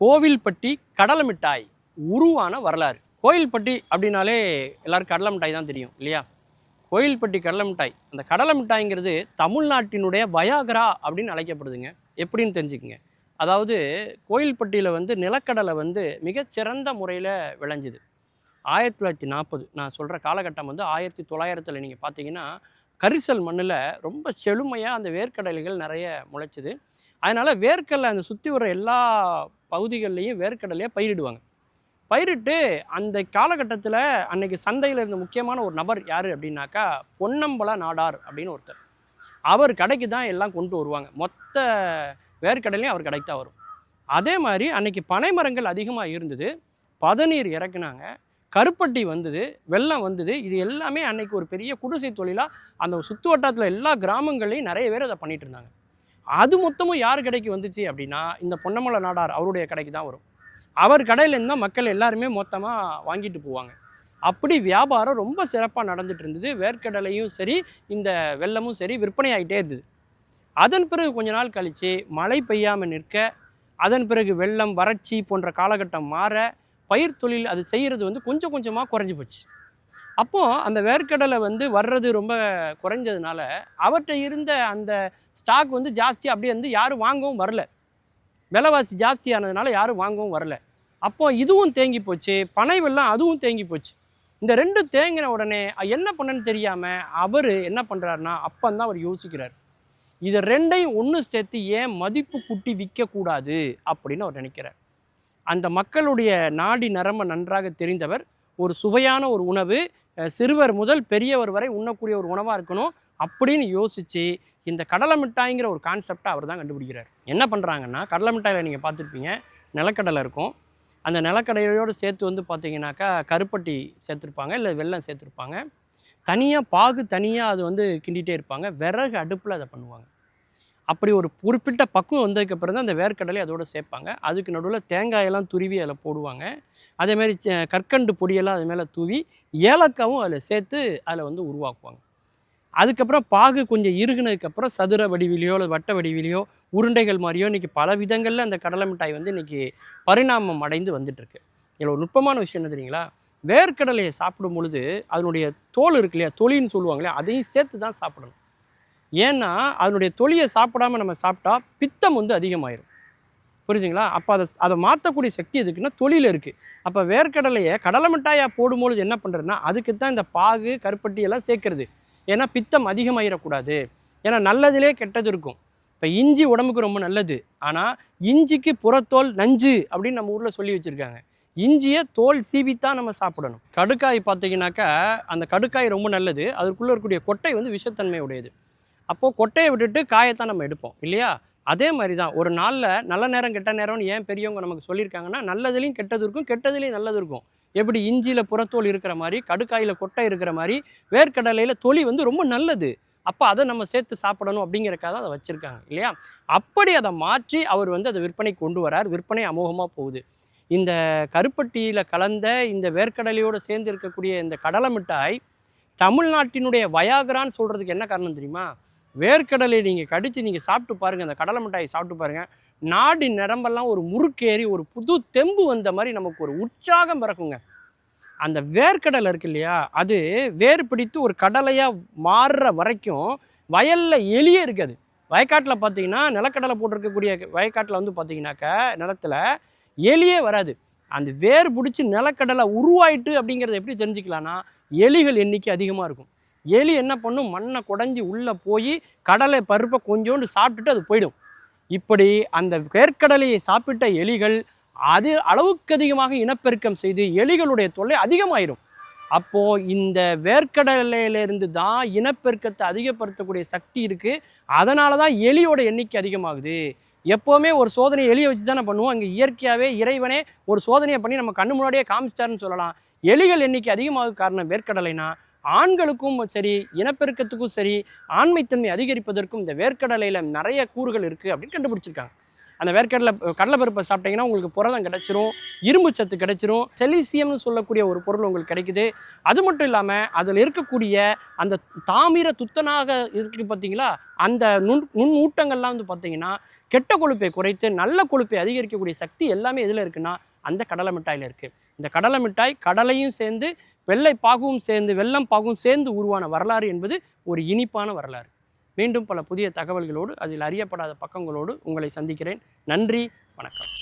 கோவில்பட்டி கடலை மிட்டாய் உருவான வரலாறு. கோயில்பட்டி அப்படின்னாலே எல்லோரும் கடலை மிட்டாய் தான் தெரியும் இல்லையா? கோயில்பட்டி கடலை மிட்டாய். அந்த கடலை மிட்டாய்ங்கிறது தமிழ்நாட்டினுடைய வயாகரா அப்படின்னு அழைக்கப்படுதுங்க. எப்படின்னு தெரிஞ்சுக்குங்க. அதாவது கோயில்பட்டியில் வந்து நிலக்கடலை வந்து மிகச்சிறந்த முறையில் விளைஞ்சுது. ஆயிரத்தி தொள்ளாயிரத்தி நாற்பது நான் சொல்கிற காலகட்டம் வந்து ஆயிரத்தி தொள்ளாயிரத்தில் நீங்கள் பார்த்தீங்கன்னா கரிசல் மண்ணில் ரொம்ப செழுமையாக அந்த வேர்க்கடலைகள் நிறைய முளைச்சிது. அதனால் வேர்க்கடலை அந்த சுற்றி வர எல்லா பகுதிகள்லையும் வேர்க்கடலையை பயிரிடுவாங்க. பயிரிட்டு அந்த காலகட்டத்தில் அன்னைக்கு சந்தையில் இருந்த முக்கியமான ஒரு நபர் யார் அப்படின்னாக்கா பொன்னம்பல நாடார் அப்படின்னு ஒருத்தர். அவர் கடைக்கு தான் எல்லாம் கொண்டு வருவாங்க. மொத்த வேர்க்கடலையும் அவர் கடைக்கு தான் வரும். அதே மாதிரி அன்னைக்கு பனை மரங்கள் அதிகமாக இருந்தது. பதநீர் இறக்குனாங்க. கருப்பட்டி வந்தது. வெள்ளம் வந்தது. இது எல்லாமே அன்னைக்கு ஒரு பெரிய குடிசை தொழிலாக அந்த சுற்று வட்டாரத்தில் எல்லா கிராமங்கள்லையும் நிறைய பேர் அதை பண்ணிகிட்டு இருந்தாங்க. அது மொத்தமும் யார் கடைக்கு வந்துச்சு அப்படின்னா இந்த பொன்னமலை நாடார் அவருடைய கடைக்கு தான் வரும். அவர் கடையிலேருந்து தான் மக்கள் எல்லாருமே மொத்தமாக வாங்கிட்டு போவாங்க. அப்படி வியாபாரம் ரொம்ப சிறப்பாக நடந்துட்டு இருந்தது. வேர்க்கடலையும் சரி இந்த வெள்ளமும் சரி விற்பனை ஆகிட்டே இருந்தது. அதன் பிறகு கொஞ்ச நாள் கழித்து மழை பெய்யாமல் நிற்க அதன் பிறகு வெள்ளம் வறட்சி போன்ற காலகட்டம் மாற பயிர் தொழில் அது செய்கிறது வந்து கொஞ்சம் கொஞ்சமாக குறைஞ்சி போச்சு. அப்போது அந்த வேர்க்கடலை வந்து வர்றது ரொம்ப குறைஞ்சதுனால அவர்கிட்ட இருந்த அந்த ஸ்டாக் வந்து ஜாஸ்தி அப்படியே வந்து யாரும் வாங்கவும் வரல. விலைவாசி ஜாஸ்தியானதுனால யாரும் வாங்கவும் வரல. அப்போ இதுவும் தேங்கி போச்சு பனை வெள்ளம் அதுவும் தேங்கி போச்சு. இந்த ரெண்டும் தேங்கின உடனே என்ன பண்ணன்னு தெரியாமல் அவர் என்ன பண்ணுறாருன்னா அப்பந்தான் அவர் யோசிக்கிறார். இதை ரெண்டையும் ஒன்று சேர்த்து ஏன் மதிப்பு குட்டி விற்கக்கூடாது அப்படின்னு அவர் நினைக்கிறார். அந்த மக்களுடைய நாடி நரம்ப நன்றாக தெரிந்தவர் ஒரு சுவையான ஒரு உணவு சிறுவர் முதல் பெரியவர் வரை உண்ணக்கூடிய ஒரு உணவாக இருக்கணும் அப்படின்னு யோசித்து இந்த கடலை மிட்டாய்ங்கிற ஒரு கான்செப்டை அவர் தான் கண்டுபிடிக்கிறார். என்ன பண்ணுறாங்கன்னா கடலை மிட்டாயில் நீங்கள் பார்த்துருப்பீங்க நிலக்கடலை இருக்கும். அந்த நிலக்கடலையோடு சேர்த்து வந்து பார்த்தீங்கன்னாக்கா கருப்பட்டி சேர்த்துருப்பாங்க இல்லை வெல்லம் சேர்த்துருப்பாங்க. தனியாக பாகு தனியாக அது வந்து கிண்டிகிட்டே இருப்பாங்க. விறகு அடுப்பில் அதை பண்ணுவாங்க. அப்படி ஒரு குறிப்பிட்ட பக்குவம் வந்ததுக்கப்புறம் தான் அந்த வேர்க்கடலை அதோட சேர்ப்பாங்க. அதுக்கு நடுவில் தேங்காயெல்லாம் துருவி அதில் போடுவாங்க. அதேமாரி கற்கண்டு பொடியெல்லாம் அது மேலே தூவி ஏலக்காவும் அதில் சேர்த்து அதில் வந்து உருவாக்குவாங்க. அதுக்கப்புறம் பாகு கொஞ்சம் இறுகுனதுக்கப்புறம் சதுர வடிவிலையோ அல்லது வட்ட வடிவிலையோ உருண்டைகள் மாதிரியோ இன்றைக்கி பல விதங்களில் அந்த கடலை மிட்டாய் வந்து இன்றைக்கி பரிணாமம் அடைந்து வந்துட்டுருக்கு. இதில் ஒரு நுட்பமான விஷயம் என்ன தெரியுங்களா? வேர்க்கடலையை சாப்பிடும் பொழுது அதனுடைய தோல் இருக்கு இல்லையா? தொலின்னு சொல்லுவாங்களே அதையும் சேர்த்து தான் சாப்பிடணும். ஏன்னா அதனுடைய தொலியை சாப்பிடாம நம்ம சாப்பிட்டா பித்தம் வந்து அதிகமாயிரும். புரிஞ்சுங்களா? அப்போ அதை அதை மாற்றக்கூடிய சக்தி எதுக்குன்னா தொழில் இருக்குது அப்போ வேர்க்கடலையை கடலை மிட்டாயாக போடும்பொழுது என்ன பண்ணுறதுன்னா அதுக்கு தான் இந்த பாகு கருப்பட்டி எல்லாம் சேர்க்கறது. ஏன்னா பித்தம் அதிகமாயிடக்கூடாது ஏன்னா நல்லதிலே கெட்டது இருக்கும். இப்போ இஞ்சி உடம்புக்கு ரொம்ப நல்லது. ஆனால் இஞ்சிக்கு புறத்தோல் நஞ்சு அப்படின்னு நம்ம ஊரில் சொல்லி வச்சுருக்காங்க. இஞ்சியை தோல் சீவித்தான் நம்ம சாப்பிடணும். கடுக்காய் பார்த்தீங்கன்னாக்கா அந்த கடுக்காய் ரொம்ப நல்லது. அதுக்குள்ளே இருக்கக்கூடிய கொட்டை வந்து விஷத்தன்மை உடையது அப்போது கொட்டையை விட்டுட்டு காயத்தான் நம்ம எடுப்போம் இல்லையா? அதே மாதிரி தான் ஒரு நாளில் நல்ல நேரம் கெட்ட நேரம்னு ஏன் பெரியவங்க நமக்கு சொல்லியிருக்காங்கன்னா நல்லதுலேயும் கெட்டது இருக்கும் கெட்டதுலேயும் நல்லது இருக்கும் எப்படி இஞ்சியில் புறத்தோல் இருக்கிற மாதிரி கடுக்காயில் கொட்டை இருக்கிற மாதிரி வேர்க்கடலையில் தொலி வந்து ரொம்ப நல்லது. அப்போ அதை நம்ம சேர்த்து சாப்பிடணும் அப்படிங்கிறக்காக தான் அதை வச்சுருக்காங்க இல்லையா? அப்படி அதை மாற்றி அவர் வந்து அதை விற்பனை கொண்டு வரார். விற்பனை அமோகமாக போகுது. இந்த கருப்பட்டியில் கலந்த இந்த வேர்க்கடலையோடு சேர்ந்து இருக்கக்கூடிய இந்த கடலை மிட்டாய் தமிழ்நாட்டினுடைய வயாகரான்னு சொல்கிறதுக்கு என்ன காரணம் தெரியுமா? வேர்க்கடலை நீங்கள் கடித்து நீங்கள் சாப்பிட்டு பாருங்கள் அந்த கடலை மிட்டாயை சாப்பிட்டு பாருங்கள் நாடி நிரம்பெல்லாம் ஒரு முறுக்கேறி ஒரு புது தெம்பு வந்த மாதிரி நமக்கு ஒரு உற்சாகம் பிறக்குங்க. அந்த வேர்க்கடலை இருக்கு இல்லையா? அது வேர் பிடித்து ஒரு கடலையாக மாறுற வரைக்கும் வயலில் எலியே இருக்காது. வயக்காட்டில் பார்த்தீங்கன்னா நிலக்கடலை போட்டிருக்கக்கூடிய வயக்காட்டில் வந்து பார்த்தீங்கன்னாக்கா நிலத்துல எலியே வராது. அந்த வேர் பிடிச்சி நிலக்கடலை உருவாயிட்டு அப்படிங்கிறத எப்படி தெரிஞ்சுக்கலான்னா எலிகள் எண்ணிக்கை அதிகமாக இருக்கும். எலி என்ன பண்ணும்? மண்ணை குடஞ்சி உள்ளே போய் கடலை பருப்பை கொஞ்சோண்டு சாப்பிட்டுட்டு அது போயிடும். இப்படி அந்த வேர்க்கடலையை சாப்பிட்ட எலிகள் அது அளவுக்கு அதிகமாக இனப்பெருக்கம் செய்து எலிகளுடைய தொல்லை அதிகமாயிரும். அப்போது இந்த வேர்க்கடலையிலேருந்து தான் இனப்பெருக்கத்தை அதிகப்படுத்தக்கூடிய சக்தி இருக்குது அதனால தான் எலியோட எண்ணிக்கை அதிகமாகுது. எப்போவுமே ஒரு சோதனை எலியை வச்சு தானே பண்ணுவோம். அங்கே இயற்கையாகவே இறைவனே ஒரு சோதனையை பண்ணி நம்ம கண்ணு முன்னாடியே காமிச்சிட்டாருன்னு சொல்லலாம். எலிகள் எண்ணிக்கை அதிகமாக காரணம் வேர்க்கடலைனா ஆண்களுக்கும் சரி இனப்பெருக்கத்துக்கும் சரி ஆண்மைத்தன்மை அதிகரிப்பதற்கும் இந்த வேர்க்கடலையில் நிறைய கூறுகள் இருக்குது அப்படின்னு கண்டுபிடிச்சிருக்காங்க. அந்த வேர்க்கடலை கடலைப்பருப்பை சாப்பிட்டீங்கன்னா உங்களுக்கு புரதம் கிடச்சிரும் இரும்பு சத்து கிடைச்சிரும் செலிசியம்னு சொல்லக்கூடிய ஒரு பொருள் உங்களுக்கு கிடைக்குது. அது மட்டும் இல்லாமல் அதில் இருக்கக்கூடிய அந்த தாமிர துத்தனாக இருக்கு பார்த்தீங்களா? அந்த நுண் நுண் ஊட்டங்கள்லாம் வந்து பார்த்தீங்கன்னா கெட்ட கொழுப்பை குறைத்து நல்ல கொழுப்பை அதிகரிக்கக்கூடிய சக்தி எல்லாமே எதில் இருக்குன்னா அந்த கடலை மிட்டாயில் இருக்குது இந்த கடலை மிட்டாய் கடலையும் சேர்ந்து வெள்ளை பாகவும் சேர்ந்து வெள்ளம் பாகவும் சேர்ந்து உருவான வரலாறு என்பது ஒரு இனிப்பான வரலாறு. மீண்டும் பல புதிய தகவல்களோடு அதில் அறியப்படாத பக்கங்களோடு உங்களை சந்திக்கிறேன். நன்றி வணக்கம்.